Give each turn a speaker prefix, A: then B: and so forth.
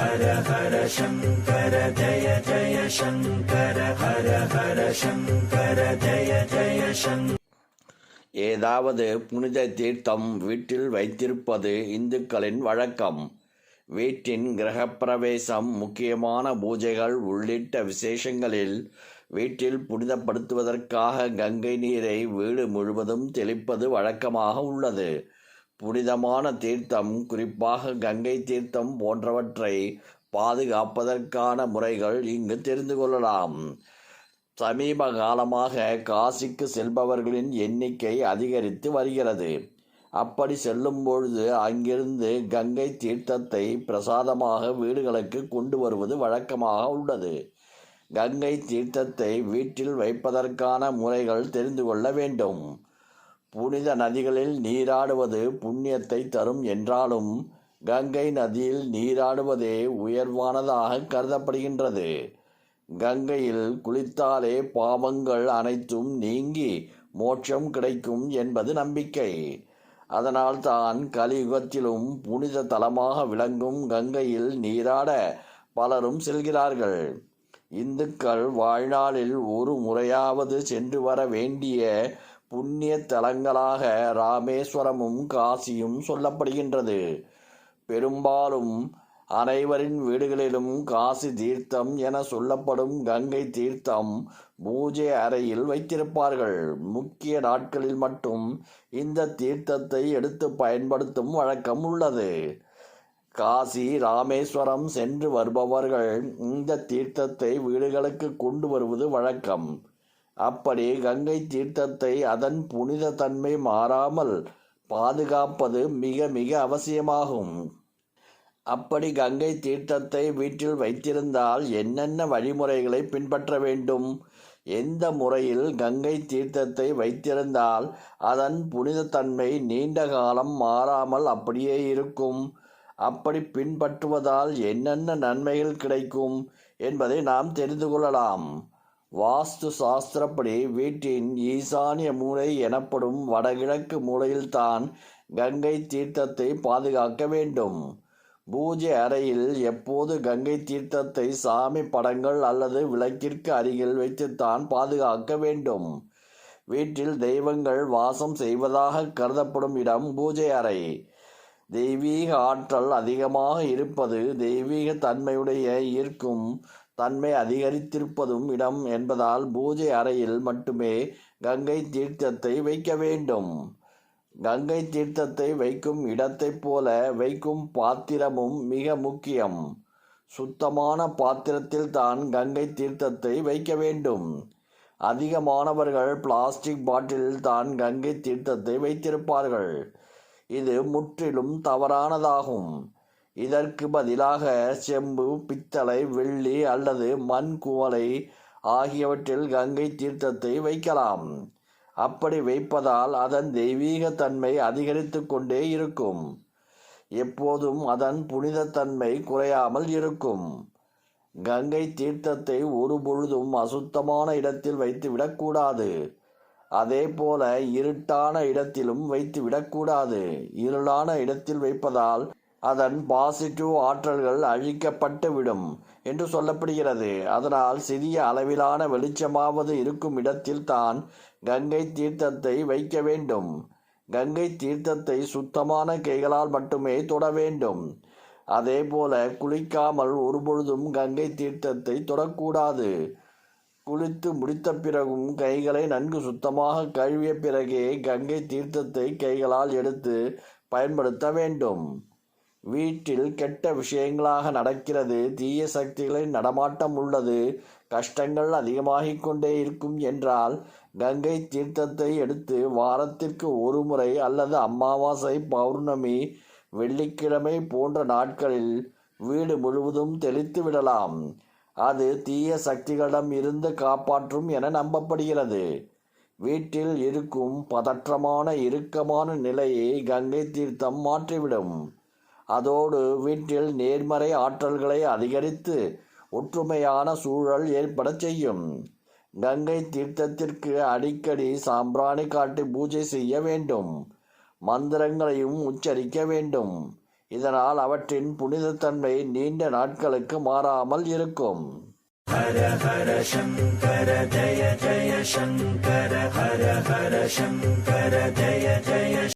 A: ஹர ஹர சங்கர ஜய ஜய சங்கர ஹர ஹர சங்கர ஜய ஜய சங்கர
B: ஏதாவது புனித தீர்த்தம் வீட்டில் வைத்திருப்பது இந்துக்களின் வழக்கம். வீட்டின் கிரகப்பிரவேசம் முக்கியமான பூஜைகள் உள்ளிட்ட விசேஷங்களில் வீட்டில் புனிதப்படுத்துவதற்காக கங்கை நீரை வீடு முழுவதும் தெளிப்பது வழக்கமாக உள்ளது. புனிதமான தீர்த்தம் குறிப்பாக கங்கை தீர்த்தம் போன்றவற்றை பாதுகாப்பதற்கான முறைகள் இங்கு தெரிந்து கொள்ளலாம். சமீப காலமாக காசிக்கு செல்பவர்களின் எண்ணிக்கை அதிகரித்து வருகிறது. அப்படி செல்லும் பொழுது அங்கிருந்து கங்கை தீர்த்தத்தை பிரசாதமாக வீடுகளுக்கு கொண்டு வருவது வழக்கமாக உள்ளது. கங்கை தீர்த்தத்தை வீட்டில் வைப்பதற்கான முறைகள் தெரிந்து கொள்ள வேண்டும். புனித நதிகளில் நீராடுவது புண்ணியத்தை தரும் என்றாலும் கங்கை நதியில் நீராடுவதே உயர்வானதாக கருதப்படுகின்றது. கங்கையில் குளித்தாலே பாவங்கள் அனைத்தும் நீங்கி மோட்சம் கிடைக்கும் என்பது நம்பிக்கை. அதனால் தான் கலியுகத்திலும் புனித தலமாக விளங்கும் கங்கையில் நீராட பலரும் செல்கிறார்கள். இந்துக்கள் வாழ்நாளில் ஒரு முறையாவது சென்று வர வேண்டிய புண்ணிய தலங்களாக ராமேஸ்வரமும் காசியும் சொல்லப்படுகின்றது. பெரும்பாலும் அனைவரின் வீடுகளிலும் காசி தீர்த்தம் என சொல்லப்படும் கங்கை தீர்த்தம் பூஜை அறையில் வைத்திருப்பார்கள். முக்கிய நாட்களில் மட்டும் இந்த தீர்த்தத்தை எடுத்து பயன்படுத்தும் வழக்கம் உள்ளது. காசி ராமேஸ்வரம் சென்று வருபவர்கள் இந்த தீர்த்தத்தை வீடுகளுக்கு கொண்டு வருவது வழக்கம். அப்படி கங்கை தீர்த்தத்தை அதன் புனித தன்மை மாறாமல் பாதுகாப்பது மிக மிக அவசியமாகும். அப்படி கங்கை தீர்த்தத்தை வீட்டில் வைத்திருந்தால் என்னென்ன வழிமுறைகளை பின்பற்ற வேண்டும்? எந்த முறையில் கங்கை தீர்த்தத்தை வைத்திருந்தால் அதன் புனிதத்தன்மை நீண்ட காலம் மாறாமல் அப்படியே இருக்கும்? அப்படி பின்பற்றுவதால் என்னென்ன நன்மைகள் கிடைக்கும் என்பதை நாம் தெரிந்து கொள்ளலாம். வாஸ்து சாஸ்திரப்படி வீட்டின் ஈசானிய மூலை எனப்படும் வடகிழக்கு மூலையில்தான் கங்கை தீர்த்தத்தை பாதுகாக்க வேண்டும். பூஜை அறையில் எப்போது கங்கை தீர்த்தத்தை சாமி படங்கள் அல்லது விளக்கிற்கு அருகில் வைத்துத்தான் பாதுகாக்க வேண்டும். வீட்டில் தெய்வங்கள் வாசம் செய்வதாக கருதப்படும் இடம் பூஜை அறை. தெய்வீக ஆற்றல் அதிகமாக இருப்பது தெய்வீக தன்மையுடைய ஈர்க்கும் தன்மை அதிகரித்திருப்பதும் இடம் என்பதால் பூஜை அறையில் மட்டுமே கங்கை தீர்த்தத்தை வைக்க வேண்டும். கங்கை தீர்த்தத்தை வைக்கும் இடத்தைப் போல வைக்கும் பாத்திரமும் மிக முக்கியம். சுத்தமான பாத்திரத்தில் தான் கங்கை தீர்த்தத்தை வைக்க வேண்டும். அதிகமானவர்கள் பிளாஸ்டிக் பாட்டிலில் தான் கங்கை தீர்த்தத்தை வைத்திருப்பார்கள். இது முற்றிலும் தவறானதாகும். இதற்கு பதிலாக செம்பு பித்தளை வெள்ளி அல்லது மண் குவளை ஆகியவற்றில் கங்கை தீர்த்தத்தை வைக்கலாம். அப்படி வைப்பதால் அதன் தெய்வீக தன்மை அதிகரித்து கொண்டே இருக்கும். எப்போதும் அதன் புனிதத்தன்மை குறையாமல் இருக்கும். கங்கை தீர்த்தத்தை ஒரு பொழுதும் அசுத்தமான இடத்தில் வைத்து விடக்கூடாது அதே போல இருட்டான இடத்திலும் வைத்து விடக்கூடாது இருளான இடத்தில் வைப்பதால் அதன் பாசிட்டிவ் ஆற்றல்கள் அழிக்கப்பட்டுவிடும் என்று சொல்லப்படுகிறது. அதனால் சிறிய அளவிலான வெளிச்சமாவது இருக்கும் இடத்தில் தான் கங்கை தீர்த்தத்தை வைக்க வேண்டும். கங்கை தீர்த்தத்தை சுத்தமான கைகளால் மட்டுமே தொட வேண்டும். அதே போல குளிக்காமல் ஒருபொழுதும் கங்கை தீர்த்தத்தை தொடக்கூடாது. குளித்து முடித்த பிறகும் கைகளை நன்கு சுத்தமாக கழுவிய பிறகே கங்கை தீர்த்தத்தை கைகளால் எடுத்து பயன்படுத்த வேண்டும். வீட்டில் கெட்ட விஷயங்களாக நடக்கிறது தீய சக்திகளின் நடமாட்டம் உள்ளது கஷ்டங்கள் அதிகமாகிக் கொண்டே இருக்கும் என்றால் கங்கை தீர்த்தத்தை எடுத்து வாரத்திற்கு ஒரு முறை அல்லது அமாவாசை பௌர்ணமி வெள்ளிக்கிழமை போன்ற நாட்களில் வீடு முழுவதும் தெளித்து விடலாம். அது தீய சக்திகளிடம் இருந்து காப்பாற்றும் என நம்பப்படுகிறது. வீட்டில் இருக்கும் பதற்றமான இறுக்கமான நிலையை கங்கை தீர்த்தம் மாற்றிவிடும். அதோடு வீட்டில் நேர்மறை ஆற்றல்களை அதிகரித்து ஒற்றுமையான சூழல் ஏற்படச் செய்யும். கங்கை தீர்த்தத்திற்கு அடிக்கடி சாம்பிராணி காட்டி பூஜை செய்ய வேண்டும். மந்திரங்களையும் உச்சரிக்க வேண்டும். இதனால் அவற்றின் புனிதத்தன்மை நீண்ட நாட்களுக்கு மாறாமல் இருக்கும்.
A: ஹர ஹர சங்கர ஜய ஜய சங்கர ஹர ஹர சங்கர ஜய ஜய